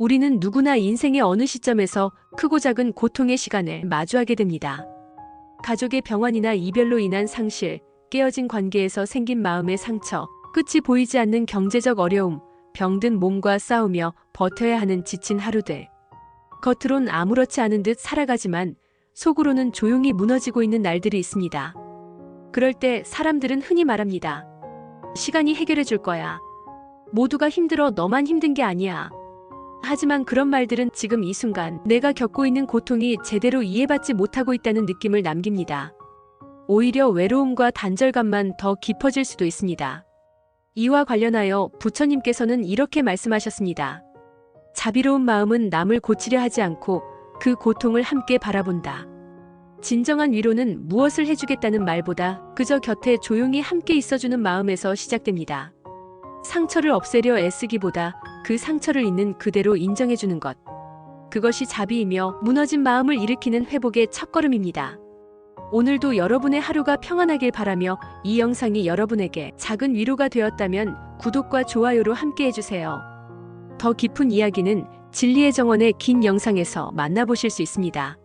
우리는 누구나 인생의 어느 시점에서 크고 작은 고통의 시간을 마주하게 됩니다. 가족의 병환이나 이별로 인한 상실, 깨어진 관계에서 생긴 마음의 상처, 끝이 보이지 않는 경제적 어려움, 병든 몸과 싸우며 버텨야 하는 지친 하루들. 겉으론 아무렇지 않은 듯 살아가지만 속으로는 조용히 무너지고 있는 날들이 있습니다. 그럴 때 사람들은 흔히 말합니다. 시간이 해결해 줄 거야. 모두가 힘들어 너만 힘든 게 아니야. 하지만 그런 말들은 지금 이 순간 내가 겪고 있는 고통이 제대로 이해받지 못하고 있다는 느낌을 남깁니다. 오히려 외로움과 단절감만 더 깊어질 수도 있습니다. 이와 관련하여 부처님께서는 이렇게 말씀하셨습니다. 자비로운 마음은 남을 고치려 하지 않고 그 고통을 함께 바라본다. 진정한 위로는 무엇을 해주겠다는 말보다 그저 곁에 조용히 함께 있어주는 마음에서 시작됩니다. 상처를 없애려 애쓰기보다 그 상처를 있는 그대로 인정해주는 것. 그것이 자비이며 무너진 마음을 일으키는 회복의 첫걸음입니다. 오늘도 여러분의 하루가 평안하길 바라며 이 영상이 여러분에게 작은 위로가 되었다면 구독과 좋아요로 함께 해주세요. 더 깊은 이야기는 진리의 정원의 긴 영상에서 만나보실 수 있습니다.